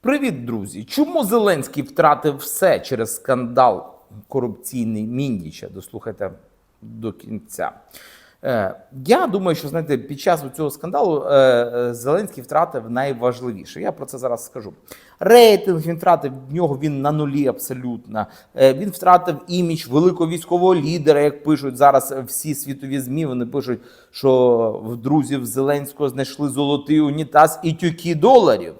Привіт, друзі! Чому Зеленський втратив все через скандал корупційний Міндіча? Дослухайте до кінця. Е, я думаю, що знаєте, під час цього скандалу е, е, Зеленський втратив найважливіше. Я про це зараз скажу. Рейтинг він втратив в нього він на нулі абсолютно. Він втратив імідж великого військового лідера, як пишуть зараз всі світові змі. Вони пишуть, що в друзів Зеленського знайшли золотий унітаз і тюки доларів.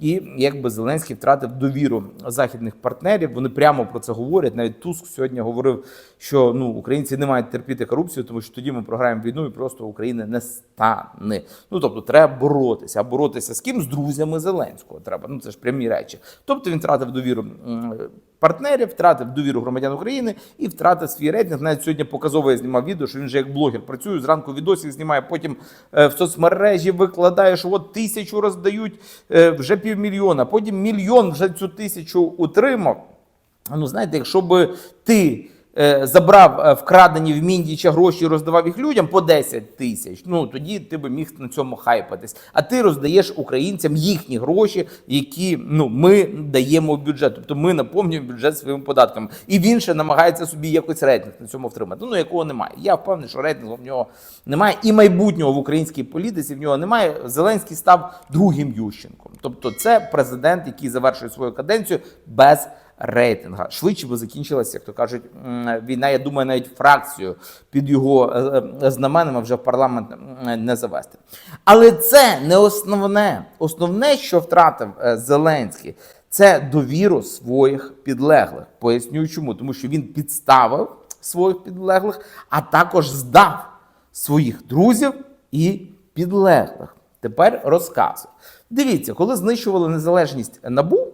І якби Зеленський втратив довіру західних партнерів, вони прямо про це говорять. Навіть Туск сьогодні говорив, що ну українці не мають терпіти корупцію, тому що тоді ми програємо війну і просто України не стане. Ну тобто, треба боротися. А боротися з ким? З друзями Зеленського треба. Ну це ж прямі речі. Тобто він втратив довіру партнерів, втратив довіру громадян України і втратив свій рейтинг. Навіть сьогодні показово я знімав відео, що він же як блогер працює. Зранку відосик знімає, потім е, в соцмережі викладає, що от тисячу роздають е, вже півмільйона, потім мільйон вже цю тисячу утримав. Ну, знаєте, якщо би ти е, забрав е, вкрадені в Міндіча гроші і роздавав їх людям по 10 тисяч, ну тоді ти би міг на цьому хайпатись. А ти роздаєш українцям їхні гроші, які ну ми даємо в бюджет. Тобто ми наповнюємо бюджет своїми податками. І він ще намагається собі якось рейтинг на цьому втримати. Ну якого немає. Я впевнений, що рейтингу в нього немає, і майбутнього в українській політиці в нього немає. Зеленський став другим Ющенком. Тобто, це президент, який завершує свою каденцію без рейтинга. Швидше би закінчилася, як то кажуть, війна. Я думаю, навіть фракцію під його е, е, знаменами вже в парламент не завести. Але це не основне. Основне, що втратив е, Зеленський, це довіру своїх підлеглих. Поясню чому, тому що він підставив своїх підлеглих, а також здав своїх друзів і підлеглих. Тепер розказу. Дивіться, коли знищували незалежність НАБУ,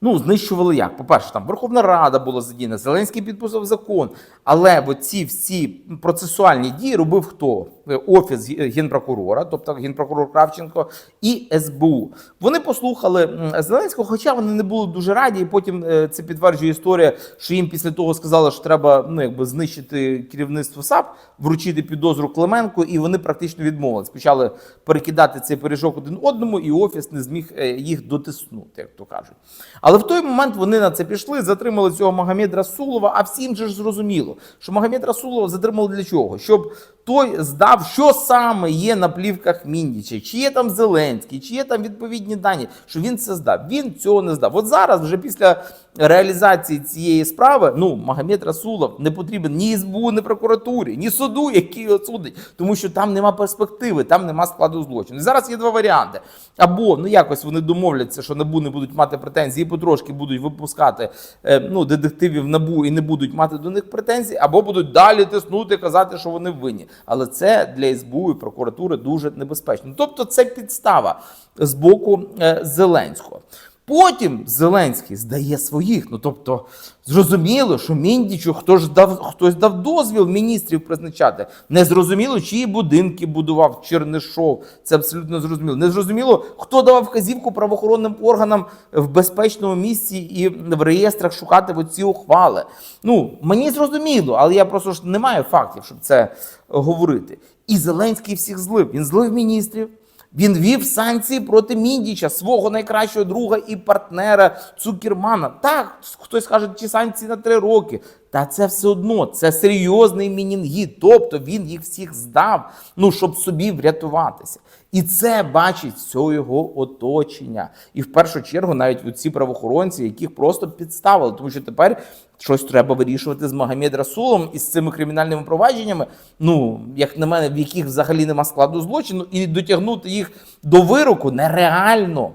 Ну, знищували як? По-перше, там Верховна Рада була задіяна, Зеленський підписав закон. Але оці всі процесуальні дії робив хто? Офіс генпрокурора, тобто генпрокурор Кравченко і СБУ. Вони послухали Зеленського, хоча вони не були дуже раді. І потім е, це підтверджує історія, що їм після того сказали, що треба ну, якби знищити керівництво САП, вручити підозру Клименку, і вони практично відмовились. Почали перекидати цей пиріжок один одному, і офіс не зміг е, їх дотиснути, як то кажуть. Але в той момент вони на це пішли, затримали цього Магомед Расулова. А всім же ж зрозуміло, що Магомед Расулова затримали для чого? Щоб той здав, що саме є на плівках Міндіча, чи є там Зеленський, чи є там відповідні дані, що він це здав. Він цього не здав. От зараз, вже після реалізації цієї справи, ну Магомед Расулов не потрібен ні СБУ, ні прокуратурі, ні суду, який його судить, тому що там нема перспективи, там нема складу злочину. І зараз є два варіанти. Або ну якось вони домовляться, що НАБУ не будуть мати претензії, і потрошки будуть випускати е, ну, детективів НАБУ і не будуть мати до них претензій, або будуть далі тиснути, казати, що вони винні. Але це для СБУ і прокуратури дуже небезпечно. Тобто це підстава з боку е, Зеленського. Потім Зеленський здає своїх. Ну тобто, зрозуміло, що Міндічу хто ж дав хтось дав дозвіл міністрів призначати. Не зрозуміло, чиї будинки будував Чернишов. Це абсолютно зрозуміло. Не зрозуміло, хто давав вказівку правоохоронним органам в безпечному місці і в реєстрах шукати оці ухвали. Ну мені зрозуміло, але я просто ж не маю фактів, щоб це говорити. І Зеленський всіх злив. Він злив міністрів. Він вів санкції проти Міндіча, свого найкращого друга і партнера Цукермана. Так, хтось скаже, ці санкції на три роки. Та це все одно, це серйозний мінінгіт. Тобто він їх всіх здав, ну щоб собі врятуватися. І це бачить все його оточення. І в першу чергу навіть ці правоохоронці, яких просто підставили, тому що тепер щось треба вирішувати з Магомед Расулом і з цими кримінальними провадженнями. Ну, як на мене, в яких взагалі нема складу злочину, і дотягнути їх до вироку нереально.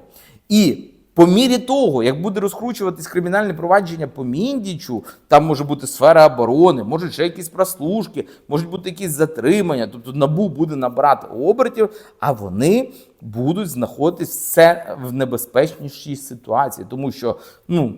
І по мірі того, як буде розкручуватись кримінальне провадження по Міндічу, там може бути сфера оборони, можуть ще якісь прослушки, можуть бути якісь затримання. Тобто набу буде набирати обертів, а вони будуть знаходитись все в небезпечнішій ситуації, тому що ну.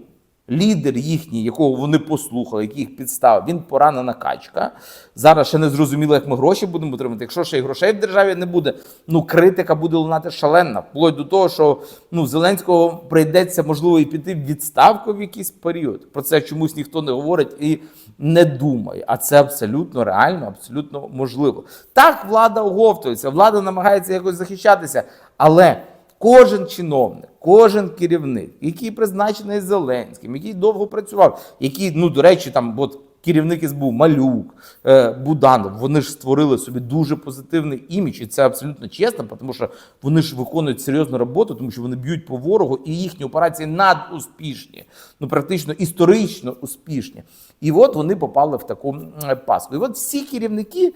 Лідер їхній, якого вони послухали, який їх підставив, він поранена качка. Зараз ще не зрозуміло, як ми гроші будемо отримати. Якщо ще й грошей в державі не буде, ну критика буде лунати шалена. Вплоть до того, що ну Зеленського прийдеться можливо і піти в відставку в якийсь період. Про це чомусь ніхто не говорить і не думає. А це абсолютно реально, абсолютно можливо. Так влада оговтується, влада намагається якось захищатися, але. Кожен чиновник, кожен керівник, який призначений Зеленським, який довго працював, який, ну до речі, там от керівник СБУ Малюк, е, Буданов, вони ж створили собі дуже позитивний імідж, і це абсолютно чесно, тому що вони ж виконують серйозну роботу, тому що вони б'ють по ворогу, і їхні операції надуспішні, ну практично історично успішні. І от вони попали в таку м, паску. І от всі керівники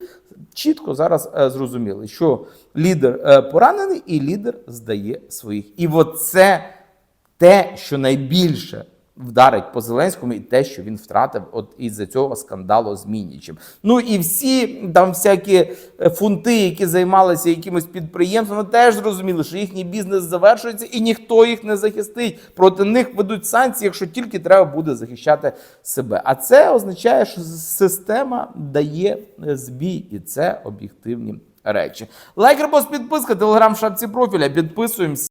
чітко зараз е, зрозуміли, що лідер е, поранений і лідер здає своїх. І от це те, що найбільше вдарить по Зеленському, і те, що він втратив от із-за цього скандалу з Мінічем. Ну і всі там всякі е, фунти, які займалися якимось підприємствами, теж зрозуміли, що їхній бізнес завершується, і ніхто їх не захистить. Проти них ведуть санкції, якщо тільки треба буде захищати себе. А це означає, що система дає е, збій, і це об'єктивні речі. Лайк, репост, підписка, телеграм, шапці профіля. Підписуємося.